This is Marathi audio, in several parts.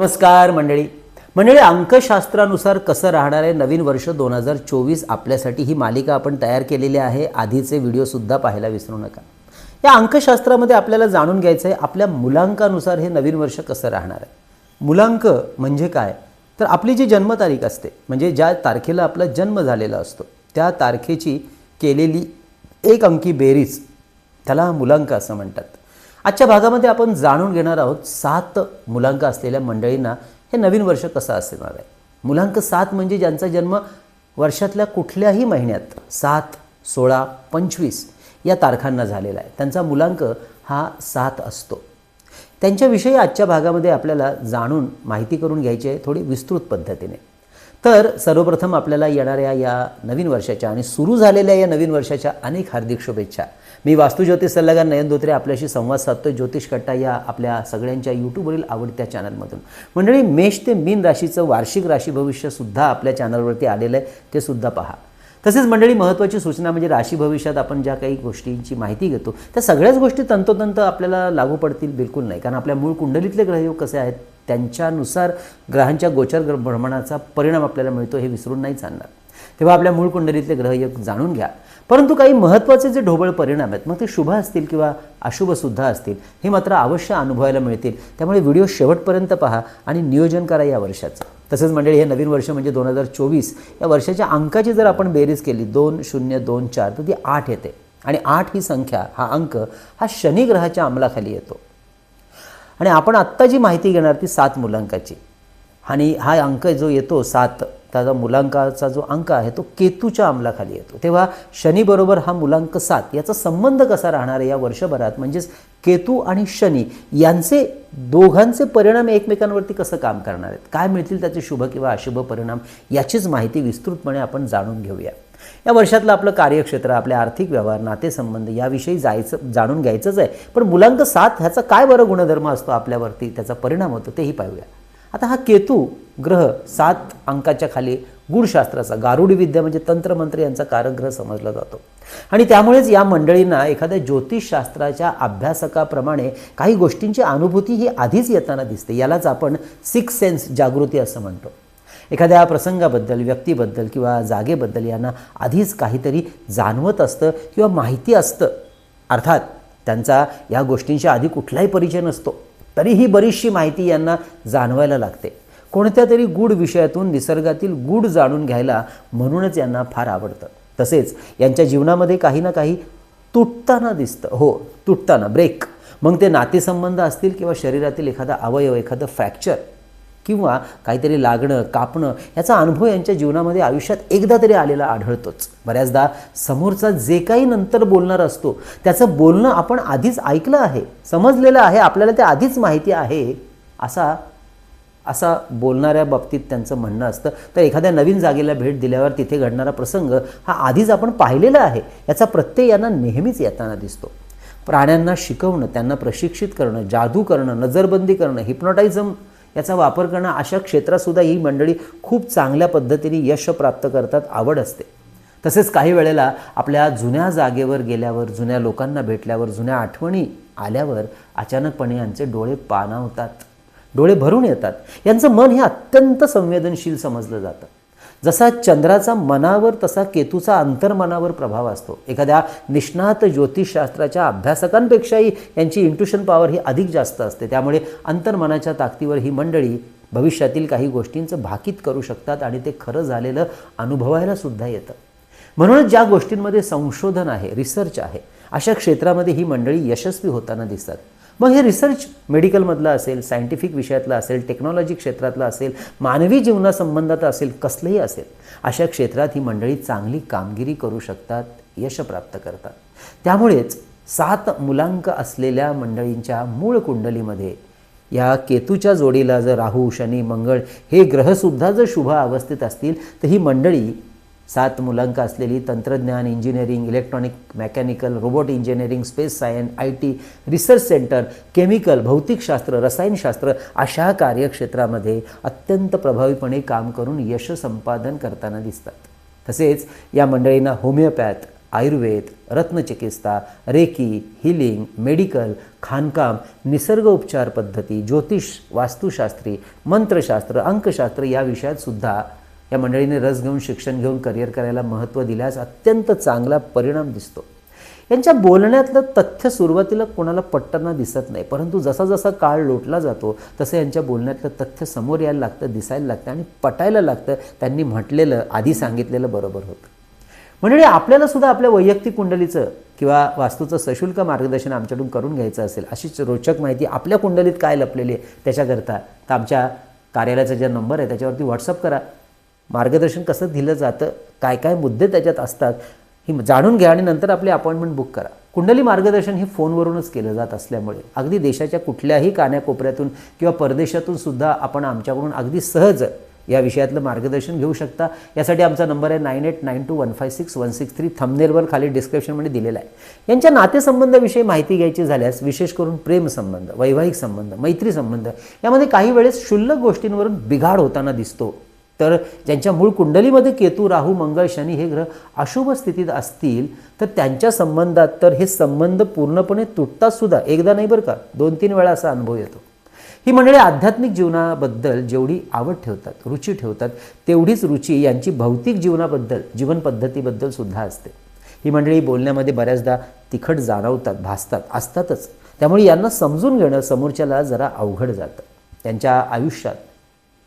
नमस्कार मंडळी. मंडळी अंकशास्त्रानुसार कसं राहणार आहे नवीन वर्ष दोन हजार चोवीस आपल्यासाठी ही मालिका आपण तयार केलेली आहे. आधीचे व्हिडिओसुद्धा पाहायला विसरू नका. या अंकशास्त्रामध्ये आपल्याला जाणून घ्यायचं आहे आपल्या मुलांकानुसार हे नवीन वर्ष कसं राहणार आहे. मुलांक म्हणजे काय? तर आपली जी जन्मतारीख असते म्हणजे ज्या तारखेला आपला जन्म झालेला असतो त्या तारखेची केलेली एक अंकी बेरीज त्याला मुलांक असं म्हणतात. आजच्या भागामध्ये आपण जाणून घेणार आहोत सात मुलांक असलेल्या मंडळींना हे नवीन वर्ष कसं असणार आहे? मुलांक सात म्हणजे ज्यांचा जन्म वर्षातल्या कुठल्याही महिन्यात सात सोळा पंचवीस या तारखांना झालेला आहे. त्यांचा मुलांक हा सात असतो. त्यांच्याविषयी आजच्या भागामध्ये आपल्याला जाणून माहिती करून घ्यायची आहे थोडी विस्तृत पद्धतीने. तर सर्वप्रथम आपल्याला येणाऱ्या या नवीन वर्षाच्या आणि सुरू झालेल्या या नवीन वर्षाच्या अनेक हार्दिक शुभेच्छा. मी वास्तुज्योतिष सल्लागार नयन धोत्रे आपल्याशी संवाद साधतोय. ज्योतिष कट्टा या आपल्या सगळ्यांच्या यूट्यूबवरील आवडत्या चॅनलमधून मंडळी मेष ते मीन राशीचं वार्षिक राशी भविष्यसुद्धा आपल्या चॅनलवरती आलेलं आहे. ते सुद्धा पहा. तसेच मंडळी महत्त्वाची सूचना म्हणजे राशी भविष्यात आपण ज्या काही गोष्टींची माहिती घेतो त्या सगळ्याच गोष्टी तंतोतंत आपल्याला लागू पडतील बिलकुल नाही. कारण आपल्या मूळ कुंडलीतले ग्रहयोग कसे आहेत? त्यांच्यानुसार ग्रहांच्या गोचर भ्रमणाचा परिणाम आपल्याला मिळतो हे विसरून नाही चालणार. तेव्हा आपल्या मूळ कुंडलीतले ग्रह एक जाणून घ्या. परंतु काही महत्त्वाचे जे ढोबळ परिणाम आहेत मग ते शुभ असतील किंवा अशुभसुद्धा असतील हे मात्र अवश्य अनुभवायला मिळतील. त्यामुळे व्हिडिओ शेवटपर्यंत पहा आणि नियोजन करा या वर्षाचं. तसंच मंडळी हे नवीन वर्ष म्हणजे दोन हजार चोवीस या वर्षाच्या अंकाची जर आपण बेरीज केली दोन शून्य दोन चार तर ती आठ येते. आणि आठ ही संख्या हा अंक हा शनी ग्रहाच्या अंमलाखाली येतो. आणि आपण आत्ता जी माहिती घेणार ती सात मुलांकाची. आणि हा अंक जो येतो सात त्याचा मुलांकाचा जो अंक आहे तो केतूच्या अंमलाखाली येतो. तेव्हा शनीबरोबर हा मुलांक सात याचा संबंध कसा राहणार आहे या वर्षभरात? म्हणजेच केतू आणि शनी यांचे दोघांचे परिणाम एकमेकांवरती कसं काम करणार आहेत? काय मिळतील त्याचे शुभ किंवा अशुभ परिणाम? याचीच माहिती विस्तृतपणे आपण जाणून घेऊया. या वर्षातलं आपलं कार्यक्षेत्र आपले आर्थिक व्यवहार नातेसंबंध याविषयी जायचं जाणून घ्यायचंच आहे. पण मुलांक सात ह्याचा काय बरं गुणधर्म असतो आपल्यावरती? त्याचा परिणाम होतो तेही पाहूया. आता हा केतू ग्रह सात अंकाच्या खाली गूढशास्त्राचा गारुडी विद्या म्हणजे तंत्रमंत्र यांचा कारग्रह समजला जातो. आणि त्यामुळेच या मंडळींना एखाद्या ज्योतिषशास्त्राच्या अभ्यासकाप्रमाणे काही गोष्टींची अनुभूती ही आधीच येताना दिसते. यालाच आपण सिक्स सेन्स जागृती असं म्हणतो. एखाद्या प्रसंगाबद्दल व्यक्तीबद्दल किंवा जागेबद्दल यांना आधीच काहीतरी जाणवत असतं किंवा माहिती असतं. अर्थात त्यांचा या गोष्टींशी आधी कुठलाही परिचय नसतो. तरीही बरीचशी माहिती यांना जाणवायला लागते. कोणत्या तरी गूढ विषयातून निसर्गातील गूढ जाणून घ्यायला म्हणूनच यांना फार आवडतं. तसेच यांच्या जीवनामध्ये काही ना काही तुटताना दिसतं. हो तुटताना ब्रेक मग ते नातेसंबंध असतील किंवा शरीरातील एखादा अवयव एखादं फ्रॅक्चर किंवा काहीतरी लागणं कापणं याचा अनुभव यांच्या जीवनामध्ये आयुष्यात एकदा तरी आलेला आढळतोच. बऱ्याचदा समोरचा जे काही नंतर बोलणार असतो त्याचं बोलणं आपण आधीच ऐकलं आहे समजलेलं आहे आपल्याला ते आधीच माहिती आहे असा असा बोलणाऱ्या बाबतीत त्यांचं म्हणणं असतं. तर एखाद्या नवीन जागेला भेट दिल्यावर तिथे घडणारा प्रसंग हा आधीच आपण पाहिलेला आहे याचा प्रत्यय यांना नेहमीच येताना दिसतो. प्राण्यांना शिकवणं त्यांना प्रशिक्षित करणं जादू करणं नजरबंदी करणं हिप्नोटायझम याचा वापर करणं अशा क्षेत्रातसुद्धा ही मंडळी खूप चांगल्या पद्धतीने यश प्राप्त करतात आवड असते. तसेच काही वेळेला आपल्या जुन्या जागेवर गेल्यावर जुन्या लोकांना भेटल्यावर जुन्या आठवणी आल्यावर अचानकपणे यांचे डोळे पाणावतात डोळे भरून येतात. यांचं मन हे अत्यंत संवेदनशील समजलं जातं. जसा चंद्राचा मनावर तसा केतूचा अंतर्मनावर प्रभाव असतो. एखाद्या निष्णात ज्योतिषशास्त्राच्या अभ्यासकांपेक्षाही यांची इंट्युशन पॉवर ही अधिक जास्त असते. त्यामुळे अंतर्मनाच्या ताकदीवर ही मंडळी भविष्यातील काही गोष्टींचं भाकीत करू शकतात आणि ते खरं झालेलं अनुभवायला सुद्धा येतं. म्हणूनच ज्या गोष्टींमध्ये संशोधन आहे रिसर्च आहे अशा क्षेत्रामध्ये ही मंडळी यशस्वी होताना दिसतात. मग हे रिसर्च मेडिकलमधलं असेल सायंटिफिक विषयातलं असेल टेक्नॉलॉजी क्षेत्रातलं असेल मानवी जीवनासंबंधात असेल कसलंही असेल अशा क्षेत्रात ही मंडळी चांगली कामगिरी करू शकतात यश प्राप्त करतात. त्यामुळेच सात मुलांक असलेल्या मंडळींच्या मूळ कुंडलीमध्ये या केतूच्या जोडीला जर राहू शनी मंगळ हे ग्रहसुद्धा जर शुभ अवस्थेत असतील तर ही मंडळी सात मुलांक असलेली तंत्रज्ञान engineering electronic mechanical robot engineering space science I T research centre chemical भौतिकशास्त्र रसायनशास्त्र अशा कार्यक्षेत्रामध्ये अत्यंत प्रभावीपणे काम करून यश संपादन करताना दिसतात. तसेच या मंडळींना होमिओपॅथ आयुर्वेद रत्नचिकित्सा रेकी हिलिंग मेडिकल खाणकाम निसर्ग उपचार पद्धती ज्योतिष वास्तुशास्त्री मंत्रशास्त्र अंकशास्त्र या विषयात सुद्धा या मंडळीने रस घेऊन शिक्षण घेऊन करिअर करायला महत्त्व दिल्यास अत्यंत चांगला परिणाम दिसतो. यांच्या बोलण्यातलं तथ्य सुरुवातीला कोणाला पटताना दिसत नाही परंतु जसा जसा काळ लोटला जातो तसं यांच्या बोलण्यातलं तथ्य समोर यायला लागतं दिसायला लागतं आणि पटायला लागतं. त्यांनी म्हटलेलं आधी सांगितलेलं बरोबर होतं. म्हणजे आपल्याला सुद्धा आपल्या वैयक्तिक कुंडलीचं किंवा वास्तूचं सशुल्क मार्गदर्शन आमच्याकडून करून घ्यायचं असेल अशीच रोचक माहिती आपल्या कुंडलीत काय लपलेली आहे त्याच्याकरता तर आमच्या कार्यालयाचा जे नंबर आहे त्याच्यावरती व्हॉट्सअप करा. मार्गदर्शन कसं दिलं जातं काय काय मुद्दे त्याच्यात असतात ही जाणून घ्या आणि नंतर आपली अपॉइंटमेंट बुक करा. कुंडली मार्गदर्शन हे फोनवरूनच केलं जात असल्यामुळे अगदी देशाच्या कुठल्याही कान्याकोपऱ्यातून किंवा परदेशातून सुद्धा आपण आमच्याकडून अगदी सहज या विषयातलं मार्गदर्शन घेऊ शकता. यासाठी आमचा नंबर आहे nine eight nine two one five six one six three थंबनेलवर खाली डिस्क्रिप्शनमध्ये दिलेला आहे. यांच्या नातेसंबंधाविषयी माहिती घ्यायची झाल्यास विशेष करून प्रेमसंबंध वैवाहिक संबंध मैत्री संबंध यामध्ये काही वेळेस क्षुल्लक गोष्टींवरून बिघाड होताना दिसतो. तर ज्यांच्या मूळ कुंडलीमध्ये केतू राहू मंगळ शनी हे ग्रह अशुभ स्थितीत असतील तर त्यांच्या संबंधात तर हे संबंध पूर्णपणे तुटतात सुद्धा एकदा नाही बरं का दोन तीन वेळा असा अनुभव येतो. ही मंडळी आध्यात्मिक जीवनाबद्दल जेवढी आवड ठेवतात रुची ठेवतात तेवढीच रुची यांची भौतिक जीवनाबद्दल जीवनपद्धतीबद्दल सुद्धा असते. ही मंडळी बोलण्यामध्ये बऱ्याचदा तिखट जाणवतात भासतात असतातच. त्यामुळे यांना समजून घेणं समोरच्याला जरा अवघड जातं. त्यांच्या आयुष्यात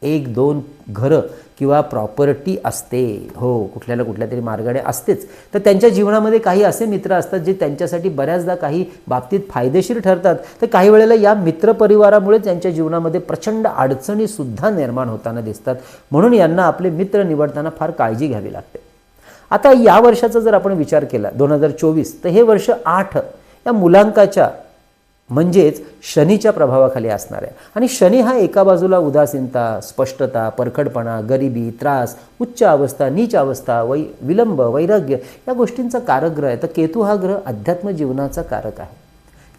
एक दोन घरं किंवा प्रॉपर्टी असते. हो कुठल्याला कुठल्या तरी मार्गाने असतेच. तर त्यांच्या जीवनामध्ये काही असे मित्र असतात जे त्यांच्यासाठी बऱ्याचदा काही बाबतीत फायदेशीर ठरतात. तर काही वेळेला या मित्रपरिवारामुळे त्यांच्या जीवनामध्ये प्रचंड अडचणीसुद्धा निर्माण होताना दिसतात. म्हणून यांना आपले मित्र निवडताना फार काळजी घ्यावी लागते. आता या वर्षाचा जर आपण विचार केला दोन हजार चोवीस तर हे वर्ष आठ या मुलांकाच्या म्हणजेच शनीच्या प्रभावाखाली असणार आहे. आणि शनी हा एका बाजूला उदासीनता स्पष्टता परखडपणा गरिबी त्रास उच्च अवस्था नीच अवस्था वै विलंब वैराग्य या गोष्टींचा कारकग्रह आहे. तर केतू हा ग्रह अध्यात्म जीवनाचा कारक आहे.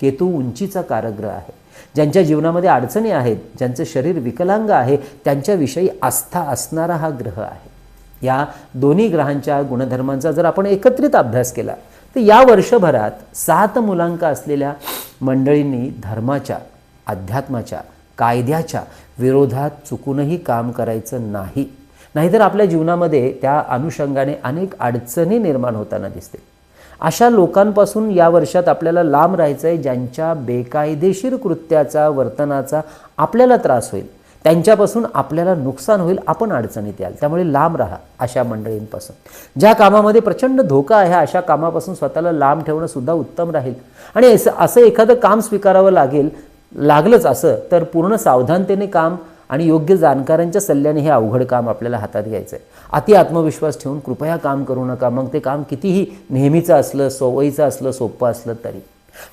केतू उंचीचा कारकग्रह आहे. ज्यांच्या जीवनामध्ये अडचणी आहेत ज्यांचं शरीर विकलांग आहे त्यांच्याविषयी आस्था असणारा हा ग्रह आहे. या दोन्ही ग्रहांच्या गुणधर्मांचा जर आपण एकत्रित अभ्यास केला तर या वर्षभरात सात मुलांक असलेल्या मंडळींनी धर्माच्या अध्यात्माच्या कायद्याच्या विरोधात चुकूनही काम करायचं नाही. नाहीतर आपल्या जीवनामध्ये त्या अनुषंगाने अनेक अडचणी निर्माण होताना दिसतील. अशा लोकांपासून या वर्षात आपल्याला लांब राहायचं आहे ज्यांच्या बेकायदेशीर कृत्याचा वर्तनाचा आपल्याला त्रास होईल. त्यांच्यापासून आपल्याला नुकसान होईल आपण अडचणीत याल. त्यामुळे लांब राहा अशा मंडळींपासून. ज्या कामामध्ये प्रचंड धोका आहे अशा कामापासून स्वतःला लांब ठेवणं सुद्धा उत्तम राहील. आणि असं असं एखादं काम स्वीकारावं लागेल लागलंच असं तर पूर्ण सावधानतेने काम आणि योग्य जाणकारांच्या सल्ल्याने हे अवघड काम आपल्याला हातात घ्यायचं आहे अति आत्मविश्वास ठेवून कृपया काम करू नका. मग ते काम कितीही नेहमीचं असलं सवयीचं असलं सोपं असलं तरी.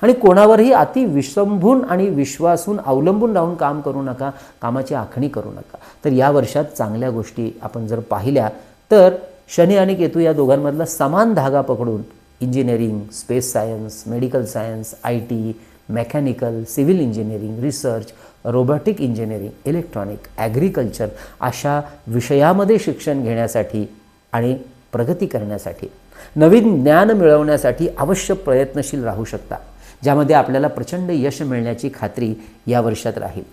आणि कोणावरही अति विसंभून आणि विश्वासून अवलंबून राहून काम करू नका कामाची आखणी करू नका. तर या वर्षात चांगल्या गोष्टी आपण जर पाहिल्या तर शनी आणि केतू या दोघांमधला समान धागा पकडून engineering space science medical science I T mechanical civil engineering research robotic engineering electronic agriculture अशा विषयामध्ये शिक्षण घेण्यासाठी आणि प्रगती करण्यासाठी नवीन ज्ञान मिळवण्यासाठी अवश्य प्रयत्नशील राहू शकता. ज्यामध्ये आपल्याला प्रचंड यश मिळण्याची खात्री या वर्षात राहील.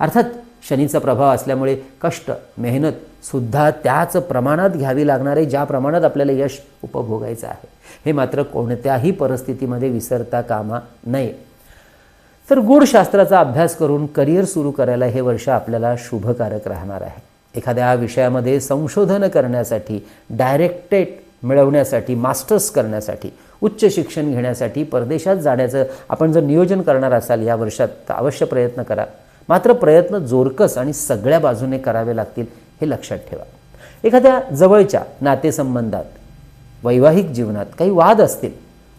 अर्थात शनीचा प्रभाव असल्यामुळे कष्ट मेहनतसुद्धा त्याच प्रमाणात घ्यावी लागणारे ज्या प्रमाणात आपल्याला यश उपभोगायचं आहे. हे मात्र कोणत्याही परिस्थितीमध्ये विसरता कामा नये. तर गूढशास्त्राचा अभ्यास करून करिअर सुरू करायला हे वर्ष आपल्याला शुभकारक राहणार आहे. एखाद्या विषयामध्ये संशोधन करण्यासाठी डायरेक्टेट मिळवण्यासाठी मास्टर्स करण्यासाठी उच्च शिक्षण घेण्यासाठी परदेशात जाण्याचं आपण जर नियोजन करणार असाल या वर्षात तर अवश्य प्रयत्न करा. मात्र प्रयत्न जोरकस आणि सगळ्या बाजूने करावे लागतील हे लक्षात ठेवा. एखाद्या जवळच्या नातेसंबंधात वैवाहिक जीवनात काही वाद असतील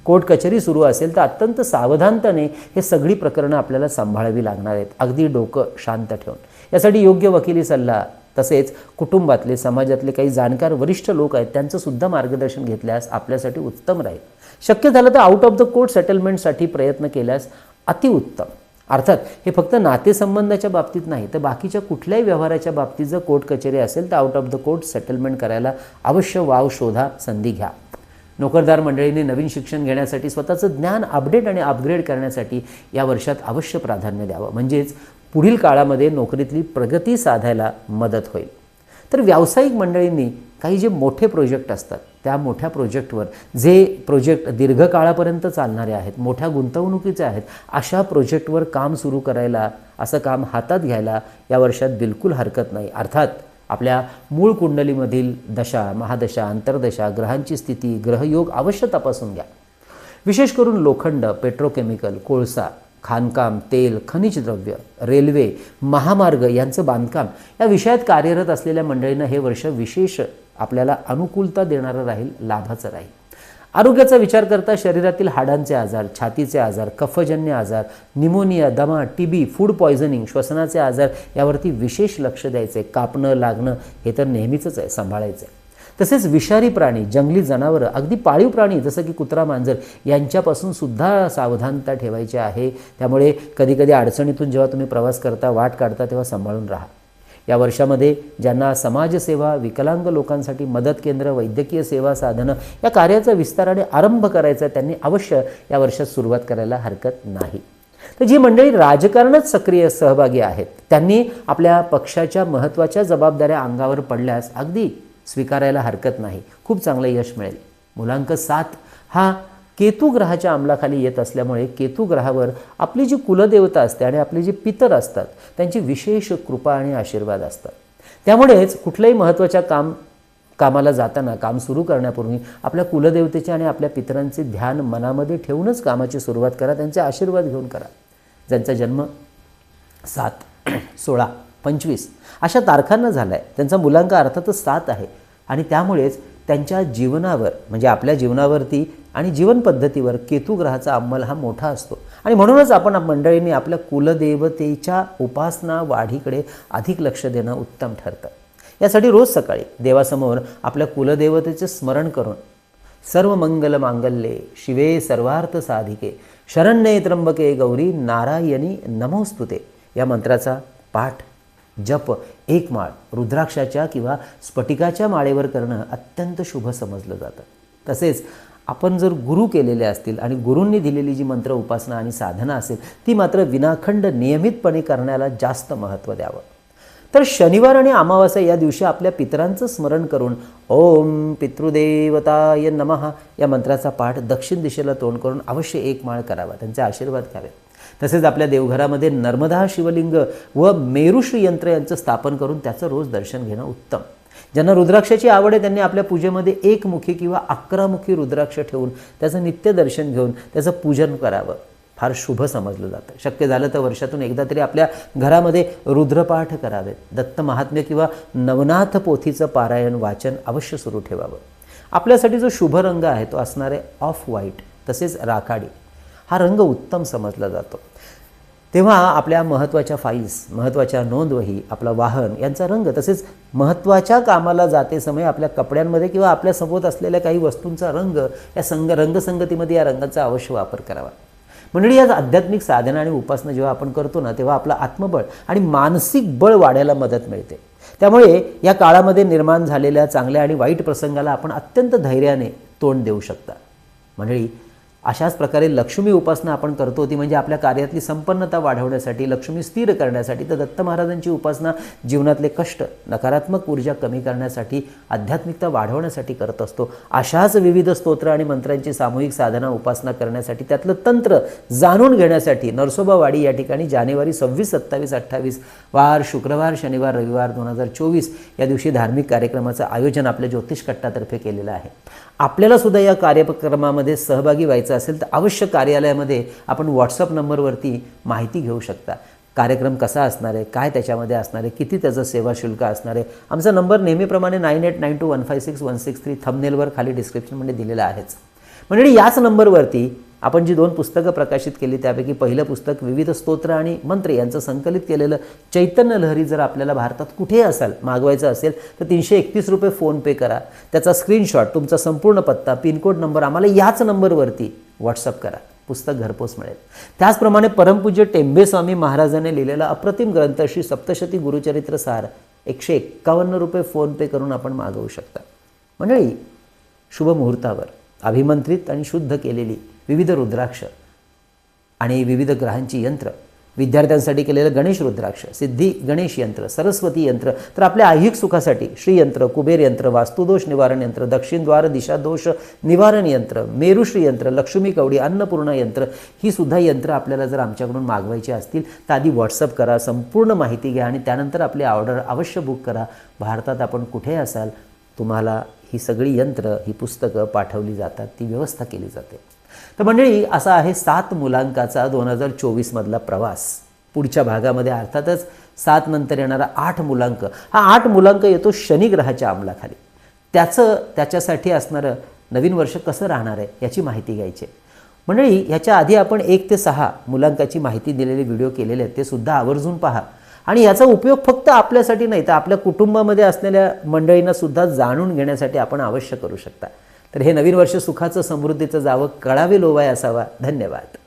कोर्ट कचेरी सुरू असेल तर अत्यंत सावधानतेने हे सगळी प्रकरणं आपल्याला सांभाळावी लागणार आहेत. अगदी डोकं शांत ठेवून. यासाठी योग्य वकिली सल्ला तसेच कुटुंबातले समाजातले काही जाणकार वरिष्ठ लोक आहेत त्यांचं सुद्धा मार्गदर्शन घेतल्यास आपल्यासाठी उत्तम राहील. शक्य झालं तर आउट ऑफ द कोर्ट सेटलमेंटसाठी प्रयत्न केल्यास अतिउत्तम. अर्थात हे फक्त नातेसंबंधाच्या बाबतीत नाही तर बाकीच्या कुठल्याही व्यवहाराच्या बाबतीत जर कोर्ट कचेरी असेल तर out of the court settlement करायला अवश्य वाव शोधा संधी घ्या. नोकरदार मंडळींनी नवीन शिक्षण घेण्यासाठी स्वतःचं ज्ञान अपडेट आणि अपग्रेड करण्यासाठी या वर्षात अवश्य प्राधान्य द्यावं. म्हणजेच पुढील काळामध्ये नोकरीतली प्रगती साधायला मदत होईल. तर व्यावसायिक मंडळींनी काही जे मोठे प्रोजेक्ट असतात त्या मोठ्या प्रोजेक्टवर जे प्रोजेक्ट दीर्घकाळापर्यंत चालणारे आहेत मोठ्या गुंतवणुकीचे आहेत अशा प्रोजेक्टवर काम सुरू करायला असं काम हातात घ्यायला या वर्षात बिलकुल हरकत नाही. अर्थात आपल्या मूळ कुंडलीमधील दशा महादशा अंतर्दशा ग्रहांची स्थिती ग्रहयोग अवश्य तपासून घ्या. विशेष करून लोखंड पेट्रोकेमिकल कोळसा खाणकाम तेल खनिज द्रव्य रेल्वे महामार्ग यांचं बांधकाम. या विषयात कार्यरत असलेल्या मंडळींना हे वर्ष विशेष आपल्याला अनुकूलता देणारं राहील लाभाचं राहील. आरोग्याचा विचार करता शरीरातील हाडांचे आजार छातीचे आजार कफजन्य आजार निमोनिया दमा टीबी फूड पॉयझनिंग श्वसनाचे आजार यावरती विशेष लक्ष द्यायचे कापणं लागणं हे तर नेहमीचंच आहे सांभाळायचं आहे तसेच विषारी प्राणी जंगली जनावरं अगदी पाळीव प्राणी जसं की कुत्रा मांजर यांच्यापासून सुद्धा सावधानता ठेवायची आहे. त्यामुळे कधीकधी अडचणीतून जेव्हा तुम्ही प्रवास करता वाट काढता तेव्हा सांभाळून राहा. या वर्षामध्ये ज्यांना समाजसेवा विकलांग लोकांसाठी मदत केंद्र वैद्यकीय सेवा साधनं या कार्याचा विस्ताराने आरंभ करायचा त्यांनी अवश्य या वर्षात सुरुवात करायला हरकत नाही. तर जी मंडळी राजकारणात सक्रिय सहभागी आहेत त्यांनी आपल्या पक्षाच्या महत्त्वाच्या जबाबदाऱ्या अंगावर पडल्यास अगदी स्वीकारायला हरकत नाही. खूप चांगलं यश मिळेल. मुलांक सात हा केतू ग्रहाच्या अंमलाखाली येत असल्यामुळे केतू ग्रहावर आपली जी कुलदेवता असते आणि आपले जे पितर असतात त्यांची विशेष कृपा आणि आशीर्वाद असतात. त्यामुळेच कुठल्याही महत्त्वाच्या काम कामाला जाताना काम सुरू करण्यापूर्वी आपल्या कुलदेवतेचे आणि आपल्या पितरांचे ध्यान मनामध्ये ठेवूनच कामाची सुरुवात करा त्यांचे आशीर्वाद घेऊन करा. ज्यांचा जन्म सात सोळा पंचवीस. अशा तारखांना झाला आहे त्यांचा मुलांक अर्थातच सात आहे. आणि त्यामुळेच त्यांच्या जीवनावर म्हणजे आपल्या जीवनावरती आणि जीवनपद्धतीवर केतुग्रहाचा अंमल हा मोठा असतो. आणि म्हणूनच आपण मंडळींनी आपल्या कुलदेवतेच्या उपासना वाढीकडे अधिक लक्ष देणं उत्तम ठरतं. यासाठी रोज सकाळी देवासमोर आपल्या कुलदेवतेचे स्मरण करून सर्व मंगल मांगल्ये शिवे सर्वार्थ साधिके शरण्ये त्र्यंबके गौरी नारायणी नमोस्तुते या मंत्राचा पाठ जप एक माळ रुद्राक्षाच्या किंवा स्फटिकाच्या माळेवर करणं अत्यंत शुभ समजलं जातं. तसेच आपण जर गुरु केलेले असतील आणि गुरूंनी दिलेली जी मंत्र उपासना आणि साधना असेल ती मात्र विनाखंड नियमितपणे करण्याला जास्त महत्त्व द्यावं. तर शनिवार आणि अमावास्या या दिवशी आपल्या पितरांचं स्मरण करून ओम पितृदेवताय नमः या मंत्राचा पाठ दक्षिण दिशेला तोंड करून अवश्य एक माळ करावा. त्यांचे आशीर्वाद घ्यावे तसेच आपल्या देवघरामध्ये नर्मदा शिवलिंग व मेरुश्री यंत्र यांचं स्थापन करून त्याचं रोज दर्शन घेणं उत्तम. ज्यांना रुद्राक्षाची आवड आहे त्यांनी आपल्या पूजेमध्ये एकमुखी किंवा अकरामुखी रुद्राक्ष ठेवून त्याचं नित्य दर्शन घेऊन त्याचं पूजन करावं. फार शुभ समजलं जातं. शक्य झालं तर वर्षातून एकदा तरी आपल्या घरामध्ये रुद्रपाठ करावेत. दत्त महात्म्य किंवा नवनाथ पोथीचं पारायण वाचन अवश्य सुरू ठेवावं. आपल्यासाठी जो शुभ रंग आहे तो असणार आहे ऑफ व्हाईट तसेच राखाडी. हा रंग उत्तम समजला जातो. तेव्हा आपल्या महत्त्वाच्या फाईल्स महत्त्वाच्या नोंदवही आपला वाहन यांचा रंग तसेच महत्त्वाच्या कामाला जाते समय आपल्या कपड्यांमध्ये किंवा आपल्यासोबत असलेल्या काही वस्तूंचा रंग या संग रंगसंगतीमध्ये या रंगाचा अवश्य वापर करावा. मंडळी आज आध्यात्मिक साधना आणि उपासना जेव्हा आपण करतो ना तेव्हा आपलं आत्मबळ आणि मानसिक बळ वाढायला मदत मिळते. त्यामुळे या काळामध्ये निर्माण झालेल्या चांगल्या आणि वाईट प्रसंगाला आपण अत्यंत धैर्याने तोंड देऊ शकता. मंडळी अशाच प्रकारे लक्ष्मी उपासना आपण करतो ती म्हणजे आपल्या कार्यातली संपन्नता वाढवण्यासाठी लक्ष्मी स्थिर करण्यासाठी. तर दत्त महाराजांची उपासना जीवनातले कष्ट नकारात्मक ऊर्जा कमी करण्यासाठी आध्यात्मिकता वाढवण्यासाठी करत असतो. अशाच विविध स्तोत्र आणि मंत्रांची सामूहिक साधना उपासना करण्यासाठी त्यातलं तंत्र जाणून घेण्यासाठी नरसोबावाडी या ठिकाणी जानेवारी सव्वीस सत्तावीस अठ्ठावीस वार शुक्रवार शनिवार रविवार दोन हजार चोवीस या दिवशी धार्मिक कार्यक्रमाचं आयोजन आपल्या ज्योतिष कट्टातर्फे केलेलं आहे. आपल्याला सुद्धा या कार्यक्रमामध्ये सहभागी व्हायचं असेल तर अवश्य कार्यालयामध्ये आपण व्हॉट्सअप नंबरवरती माहिती घेऊ शकता. कार्यक्रम कसा असणार आहे? काय त्याच्यामध्ये असणार आहे? किती त्याचं सेवा शुल्क असणार आहे? आमचा नंबर नेहमीप्रमाणे nine eight nine two one five six one six three थमनेलवर खाली डिस्क्रिप्शनमध्ये दिलेला आहेच. म्हणजे याच नंबरवरती आपण जी दोन पुस्तकं प्रकाशित केली त्यापैकी पहिलं पुस्तक विविध स्तोत्र आणि मंत्र यांचं संकलित केलेलं चैतन्य लहरी जर आपल्याला भारतात कुठे असाल मागवायचं असेल तर तीनशे एकतीस रुपये फोनपे करा. त्याचा स्क्रीनशॉट तुमचा संपूर्ण पत्ता पिनकोड नंबर आम्हाला याच नंबरवरती व्हॉट्सअप करा. पुस्तक घरपोच मिळेल. त्याचप्रमाणे परमपूज्य टेंबे स्वामी महाराजांनी लिहिलेला अप्रतिम ग्रंथ श्री सप्तशती गुरुचरित्र सार एकशे एक्कावन्न रुपये फोनपे करून आपण मागवू शकता. मंडळी शुभ मुहूर्तावर अभिमंत्रित आणि शुद्ध केलेली विविध रुद्राक्ष आणि विविध ग्रहांची यंत्र विद्यार्थ्यांसाठी केलेलं गणेश रुद्राक्ष सिद्धी गणेश यंत्र सरस्वती यंत्र तर आपल्या ऐहिक सुखासाठी श्रीयंत्र कुबेर यंत्र वास्तुदोष निवारण यंत्र दक्षिणद्वार दिशादोष निवारण यंत्र मेरुश्री यंत्र लक्ष्मी कवडी अन्नपूर्णा यंत्र ही सुद्धा यंत्र आपल्याला जर आमच्याकडून मागवायची असतील तर आधी व्हॉट्सअप करा संपूर्ण माहिती घ्या आणि त्यानंतर आपली ऑर्डर अवश्य बुक करा. भारतात आपण कुठे असाल तुम्हाला ही सगळी यंत्र ही पुस्तकं पाठवली जातात ती व्यवस्था केली जाते. तर मंडळी असा आहे सात मुलांकाचा दोन हजार चोवीसमधला प्रवास. पुढच्या भागामध्ये अर्थातच सात नंतर येणारा आठ मुलांक. हा आठ मुलांक येतो शनिग्रहाच्या अंमलाखाली त्याचं त्याच्यासाठी असणारं नवीन वर्ष कसं राहणार आहे याची माहिती घ्यायची मंडळी ह्याच्या आधी आपण एक ते सहा मुलांकाची माहिती दिलेले व्हिडिओ केलेले आहेत ते सुद्धा आवर्जून पहा. आणि याचा उपयोग फक्त आपल्यासाठी नाही तर आपल्या कुटुंबामध्ये असलेल्या मंडळींना सुद्धा जाणून घेण्यासाठी आपण अवश्य करू शकता. तर हे नवीन वर्ष सुखाचं समृद्धीचं जावं कळावे लोवाय असावा. धन्यवाद.